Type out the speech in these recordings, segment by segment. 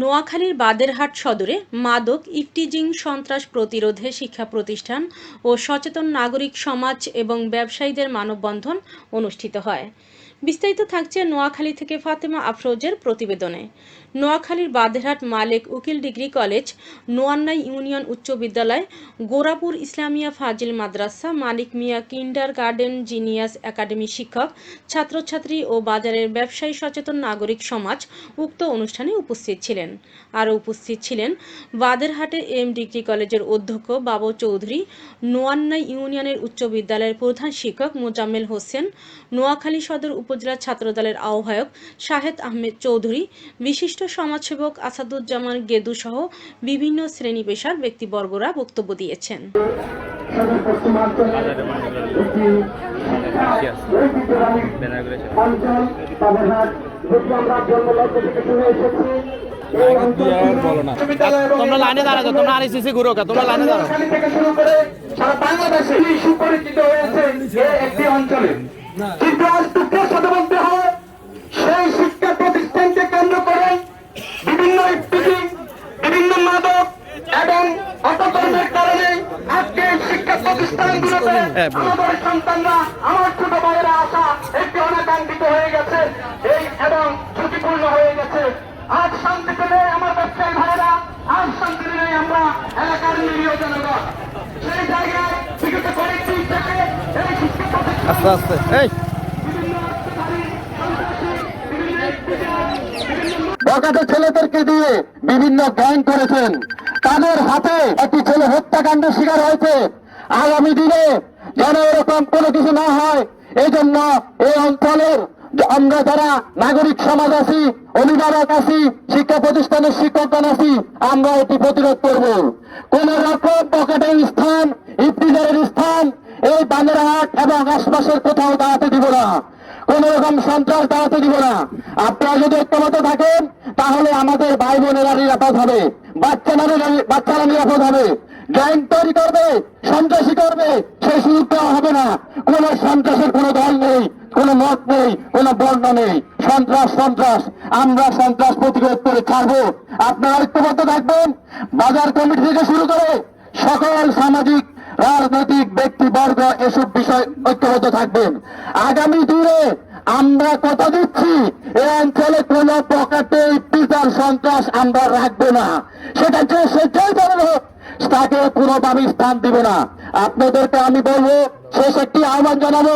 নোয়াখালীর বাদেরহাট সদরে মাদক, ইফটিজিং, সন্ত্রাস প্রতিরোধে শিক্ষা প্রতিষ্ঠান ও সচেতন নাগরিক সমাজ এবং ব্যবসায়ীদের মানববন্ধন অনুষ্ঠিত হয়। বিস্তারিত থাকছে নোয়াখালী থেকে ফাতেমা আফরোজের প্রতিবেদনে। নোয়াখালীর বাদেরহাট মালেক উকিল ডিগ্রি কলেজ, নোয়ান্নাই ইউনিয়ন উচ্চ বিদ্যালয়, গোরাপুর ইসলামিয়া ফাজিল মাদ্রাসা, Malik Mia kindergarten genius academy শিক্ষক, ছাত্রছাত্রী ও বাজারের ব্যবসায়ী সচেতন নাগরিক সমাজ উক্ত অনুষ্ঠানে উপস্থিত ছিলেন। আরও উপস্থিত ছিলেন বাদেরহাটে এম ডিগ্রি কলেজের অধ্যক্ষ বাবু চৌধুরী নোয়ান্নাই ইউনিয়নের উচ্চ বিদ্যালয়ের প্রধান শিক্ষক মোজাম্মেল হোসেন নোয়াখালী সদর উপজেলা ছাত্রদলের আহ্বায়ক শাহেদ আহমেদ চৌধুরী বিশিষ্ট সমাজসেবক আসাদুজ্জামান গেদু সহ বিভিন্ন শ্রেণি পেশার ব্যক্তিবর্গরা বক্তব্য দিয়েছেন আমরা জন্মলগ্ন থেকে শুনে এসেছি এই অঞ্চলটি বিশ্ববিদ্যালয় এবং তোমরা লাইনে দাঁড়াও তোমরা আরএসসি ঘুরো তোমরা লাইনে দাঁড়াও। থেকে শুরু করে সারা বাংলাদেশে সুপরিচিত হয়েছে একটি অঞ্চলে কিন্তু আজ দুঃখের সাথে বলতে হয় সেই শিক্ষা প্রতিষ্ঠানকে কেন্দ্র করে বিভিন্ন বিভিন্ন মাদক এবং অপকর্মের কারণে আজকে শিক্ষা প্রতিষ্ঠানগুলোতে আমাদের সন্তানরা আমার ছোট ভাইয়েরা আসা একটি অনাকাঙ্ক্ষিত হয়ে গেছে এই এবং ঝুঁকিপূর্ণ হয়ে গেছে আজ শান্তিতে নেই আমার ব্যবসায়ী ভাইয়েরা আজ শান্তিতে নেই আমরা এলাকার নিরীহ জনগণ সেই জায়গায় বিগত কয়েকটি থেকে এই শিক্ষা প্রতিষ্ঠান আস্তে আস্তে ছেলেদেরকে দিয়ে বিভিন্ন গ্যাং করেছেন। তাদের হাতে একটি ছেলে হত্যাকাণ্ডের শিকার হয়েছে। আগামী দিনে যেন এরকম কোনো কিছু না হয় এই জন্য এই অঞ্চলের আমরা যারা নাগরিক সমাজ আছি, অভিভাবক আছি, শিক্ষা প্রতিষ্ঠানের শিক্ষকগণ আছি, আমরা এটি প্রতিরোধ করব। কোন রকম পকেটের স্থান, ইফতিজারের স্থান, এই বান্দারহাট এবং আশপাশের কোথাও দাঁড়াতে দিব না। কোন রকম সন্ত্রাস দাঁড়াতে দিব না। আপনারা যদি ঐক্যমত থাকেন, তাহলে আমাদের ভাই বোনেরা নিরাপদ হবে, বাচ্চারা বাচ্চারা নিরাপদ হবে। গ্যাং তৈরি করবে, সন্ত্রাসী করবে, সেই সুযোগ দেওয়া হবে না। কোন সন্ত্রাসের কোনো দল নেই। কোনো মত নেই, কোনো বর্ণ নেই। সন্ত্রাস সন্ত্রাস। আমরা সন্ত্রাস প্রতিরোধ করে ছাড়বো। আপনারা ঐক্যবদ্ধ থাকবেন। বাজার কমিটি থেকে শুরু করে সকল সামাজিক, রাজনৈতিক ব্যক্তিবর্গ এসব বিষয় ঐক্যবদ্ধ থাকবেন। আগামী দিনে আমরা কথা দিচ্ছি এই অঞ্চলে কোন পকেটে পিতার সন্ত্রাস আমরা রাখব না। সেটা যে সে যেই হোক, তাকে কোনোভাবে স্থান দিব না। আপনাদেরকে আমি বলব, শেষ একটি আহ্বান জানাব।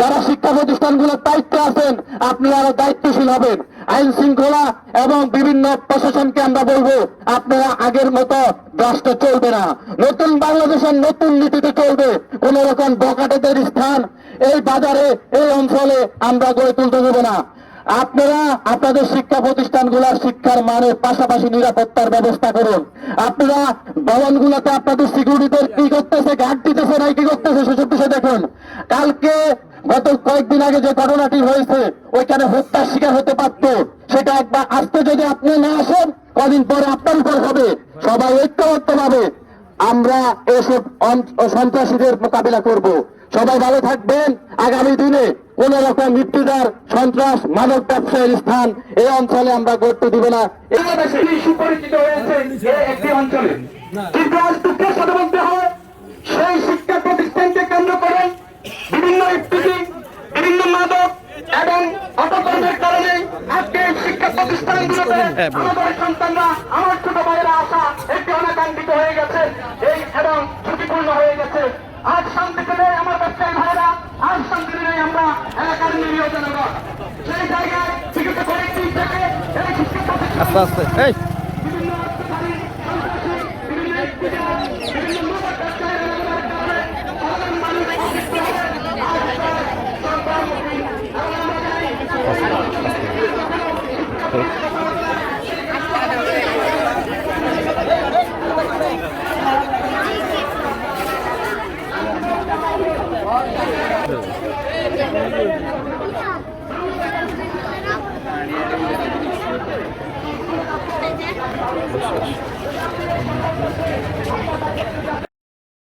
যারা শিক্ষা প্রতিষ্ঠানগুলোর দায়িত্বে আছেন, আপনি আরও দায়িত্বশীল হবেন। আইন শৃঙ্খলা এবং বিভিন্ন প্রশাসনকে আমরা বলব, আপনারা আগের মতো রাষ্ট্র চলবে না। নতুন বাংলাদেশের নতুন নীতিতে চলবে কোন রকম বকাটেদের স্থান এই বাজারে, এই অঞ্চলে আমরা গড়ে তুলতে দেবো না। আপনারা আপনাদের শিক্ষা প্রতিষ্ঠানগুলোর শিক্ষার মানের পাশাপাশি নিরাপত্তার ব্যবস্থা করুন। আপনারা ভবনগুলোতে আপনাদের সিকিউরিটিদের কি করতেছে গার্ড দিতেছে না, কি করতেছে, সেসব বিষয় দেখুন। কালকে গত কয়েকদিন আগে যে ঘটনাটি হয়েছে ওইখানে হত্যার শিকার হতে পারত। সেটা একবার আসতে যদি আপনি না আসেন কদিন পরে আপনার উপর হবে। সবাই ঐক্যবদ্ধ ভাবে আমরা এসব সন্ত্রাসীদের মোকাবিলা করব। সবাই ভালো থাকবেন। আগামী দিনে কোন রকম মৃত্যুদার সন্ত্রাস মানব ব্যবসায়ের স্থান এই অঞ্চলে আমরা গড়তে দিব না। সুপরিচিত হয়েছে একটি অঞ্চলে? কিন্তু আজ দুঃখের সাথে বলতে হয় সেই শিক্ষা প্রতিষ্ঠানকে কেন্দ্র করে বিভিন্ন ইফতিজিং বিভিন্ন মাদক এবং অপকর্মের কারণে আজকে এই শিক্ষা প্রতিষ্ঠানগুলোতে হ্যাঁ। আমাদের সন্তানরা আমার ছোট ভাইয়েরা আসা একটি অনাকাঙ্ক্ষিত হয়ে গেছে এই এবং ঝুঁকিপূর্ণ হয়ে গেছে। আজ শান্তিতে নেই আমার ব্যবসায়ী ভাইয়েরা আজ শান্তিতে নেই আমরা এলাকার নিরীহ জনগণ। সেই জায়গায় বিগত কয়েকটি থেকে এই শিক্ষা প্রতিষ্ঠান আস্তে আস্তে শেষ